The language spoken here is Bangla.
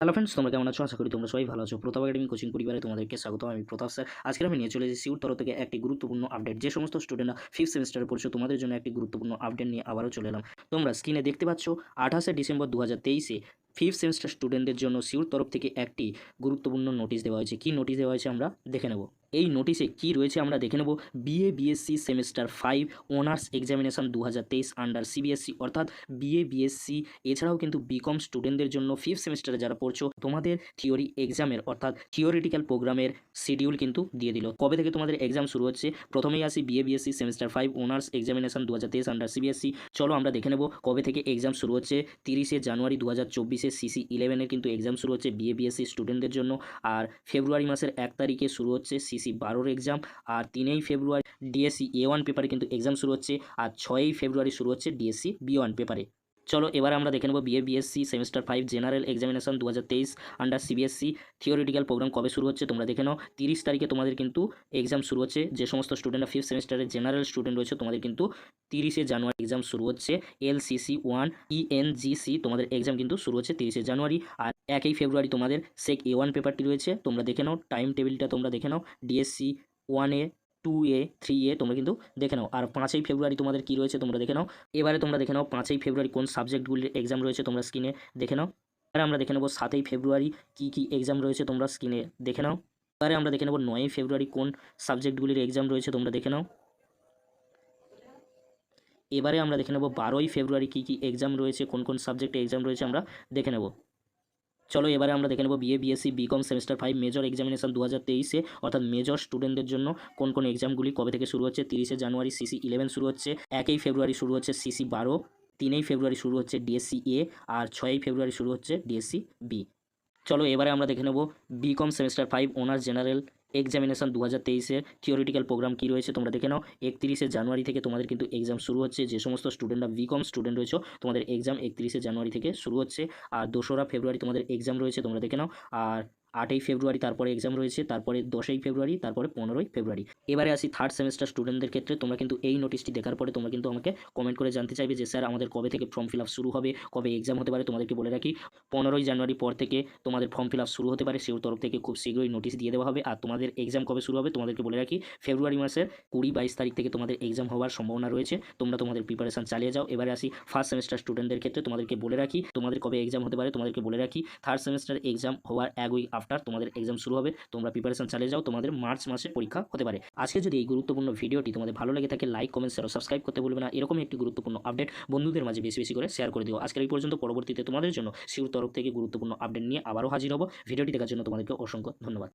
হ্যালো ফ্রেন্ডস তোমরা কেমন আছো? আশা করি তোমরা সবাই ভালো আছো। প্রতাপ একাডেমি কোচিং পরিবারে তোমাদেরকে স্বাগত আমি প্রতাপ স্যার। আজকে আমি নিয়ে চলে এসেছি সিউর তরফ থেকে একটি গুরুত্বপূর্ণ আপডেট যে সমস্ত স্টুডেন্টরা ফিফথ সেমিস্টারে পড়ছো, তোমাদের জন্য একটি গুরুত্বপূর্ণ আপডেট নিয়ে আবারও চলে এলাম। তোমরা স্ক্রিনে দেখতে পাচ্ছ, আঠাশে ডিসেম্বর দু হাজার তেইশে ফিফথ সেমিস্টার স্টুডেন্টদের জন্য সিউর তরফ থেকে একটি গুরুত্বপূর্ণ নোটিশ দেওয়া হয়েছে। কী নোটিশ দেওয়া হয়েছে আমরা দেখে নেব। এই নোটিশে কি রয়েছে আমরা দেখে নেব। BA BSc semester five honours examination দু হাজার তেইশ আন্ডার সিবিএসসি অর্থাৎ বিএ বিএসসি এছাড়াও কিন্তু বিকম স্টুডেন্টদের জন্য ফিফথ সেমিস্টারে যারা পড়ছো, তোমাদের থিওরি এক্সামের অর্থাৎ থিওরিটিক্যাল প্রোগ্রামের শিডিউল কিন্তু দিয়ে দিল। কবে থেকে তোমাদের এক্সাম শুরু হচ্ছে? প্রথমেই আসি BA BSc semester five honours examination দু হাজার তেইশ আন্ডার সিবিএসসি চলো আমরা দেখে নেব কবে থেকে এক্সাম শুরু হচ্ছে। তিরিশে জানুয়ারি দু হাজার চব্বিশে সিসি ইলেভেনের কিন্তু এক্সাম শুরু হচ্ছে বিএ বিএসসি স্টুডেন্টদের জন্য। আর ফেব্রুয়ারি মাসের এক তারিখে শুরু হচ্ছে সিসি বারোর এক্সাম আর তিনই ফেব্রুয়ারি ডিএসসি এ ওয়ান পেপারে কিন্তু এক্সাম শুরু হচ্ছে, আর ছয়ই ফেব্রুয়ারি শুরু হচ্ছে ডিএসসি বি ওয়ান পেপারে চলো এবার আমরা দেখে নেব BA BSc semester five general examination দু হাজার তেইশ আন্ডার সিবিএসসি থিওরিটিক্যাল প্রোগ্রাম কবে শুরু হচ্ছে তোমরা দেখে নাও। তিরিশ তারিখে তোমাদের কিন্তু এক্সাম শুরু হচ্ছে। যে সমস্ত স্টুডেন্টরা ফিফথ সেমিস্টারের জেনারেল স্টুডেন্ট রয়েছে, তোমাদের কিন্তু তিরিশে জানুয়ারি এক্সাম শুরু হচ্ছে। এলসিসি ওয়ান ইএনজিসি তোমাদের এক্সাম কিন্তু শুরু হচ্ছে তিরিশে জানুয়ারি। আর একই ফেব্রুয়ারি তোমাদের সেক এ ওয়ান পেপারটি রয়েছে। তোমরা দেখে নাও টাইম টেবিলটা তোমরা দেখে নাও। DSC one two A three A তোমরা কিন্তু দেখে নাও। আর পাঁচই ফেব্রুয়ারি তোমাদের কী রয়েছে তোমরা দেখে নাও। এবারে তোমরা দেখে নাও পাঁচই ফেব্রুয়ারি কোন সাবজেক্টগুলির এক্সাম রয়েছে তোমরা স্ক্রিনে দেখে নাও। এবারে আমরা দেখে নেব সাতই ফেব্রুয়ারি কী কী এক্সাম রয়েছে তোমরা স্ক্রিনে দেখে নাও। এবারে আমরা দেখে নেব নয়ই ফেব্রুয়ারি কোন সাবজেক্টগুলির এক্সাম রয়েছে তোমরা দেখে নাও। এবারে আমরা দেখে নেব বারোই ফেব্রুয়ারি কী কী এক্সাম রয়েছে, কোন কোন সাবজেক্টে এক্সাম রয়েছে আমরা দেখে নেব। চলো এবারে আমরা দেখে নেব BA BSc BCom semester five major examination দু হাজার তেইশে, অর্থাৎ মেজর স্টুডেন্টদের জন্য কোন কোন এক্সামগুলি কবে থেকে শুরু হচ্ছে? তিরিশে জানুয়ারি সিসি ইলেভেন শুরু হচ্ছে, একই ফেব্রুয়ারি শুরু হচ্ছে সিসি বারো, তিনই ফেব্রুয়ারি শুরু হচ্ছে ডিএসসি এ আর ছয়ই ফেব্রুয়ারি শুরু হচ্ছে ডিএসসি বি চলো এবারে আমরা দেখে নেব BCom semester five honours general examination দু হাজার তেইশের থিওরিটিক্যাল প্রোগ্রাম কী রয়েছে তোমরা দেখে নাও। একত্রিশে জানুয়ারি থেকে তোমাদের কিন্তু এক্সাম শুরু হচ্ছে। যে সমস্ত স্টুডেন্টরা বিকম স্টুডেন্ট রয়েছে, তোমাদের এক্সাম একত্রিশে জানুয়ারি থেকে শুরু হচ্ছে। আর দোসরা ফেব্রুয়ারি তোমাদের এক্সাম রয়েছে, তোমরা দেখে নাও। আর আটই ফেব্রুয়ারি, তারপরে এক্সাম রয়েছে, তারপরে দশই ফেব্রুয়ারি, তারপরে পনেরোই ফেব্রুয়ারি। এবারে আসি থার্ড সেমিস্টার স্টুডেন্টদের ক্ষেত্রে, তোমরা কিন্তু এই নোটিশটি দেখার পরে তোমরা কিন্তু আমাকে কমেন্ট করে জানতে চাইবে যে, স্যার, আমাদের কবে থেকে ফর্ম ফিল আপ শুরু হবে? কবে এক্সাম হতে পারে? তোমাদেরকে বলে রাখি, পনেরোই জানুয়ারি পর থেকে তোমাদের ফর্ম ফিল আপ শুরু হতে পারে। সেও তরফ থেকে খুব শীঘ্রই নোটিশ দিয়ে দেওয়া হবে। আর তোমাদের এক্সাম কবে শুরু হবে? তোমাদেরকে বলে রাখি, ফেব্রুয়ারি মাসের কুড়ি বাইশ তারিখ থেকে তোমাদের এক্সাম হওয়ার সম্ভাবনা রয়েছে। তোমরা তোমাদের প্রিপারেশন চালিয়ে যাও। এবারে আসি ফার্স্ট সেমিস্টার স্টুডেন্টদের ক্ষেত্রে তোমাদেরকে বলে রাখি, তোমাদের কবে এক্সাম হতে পারে? তোমাদেরকে বলে রাখি থার্ড সেমিস্টার এক্সাম হওয়ার এক উইক আফটার তোমাদের এক্সাম শুরু হবে, তোমরা প্রিপারেশন চালিয়ে যাও, তোমাদের মার্চ মাসে পরীক্ষা হতে পারে। আজকে যদি এই গুরুত্বপূর্ণ ভিডিওটি তোমাদের ভালো লাগে থাকে লাইক কমেন্ট শেয়ার সাবস্ক্রাইব করতে ভুলবে না। এরকম একটি গুরুত্বপূর্ণ আপডেট বন্ধুদের মাঝে বেশি বেশি করে শেয়ার করে দিও। আজকের এই পর্যন্ত, পরবর্তীতে তোমাদের জন্য শিউর তরফ থেকে গুরুত্বপূর্ণ আপডেট নিয়ে আবারও হাজির হব। ভিডিওটি দেখার জন্য তোমাদেরকে অসংখ্য ধন্যবাদ।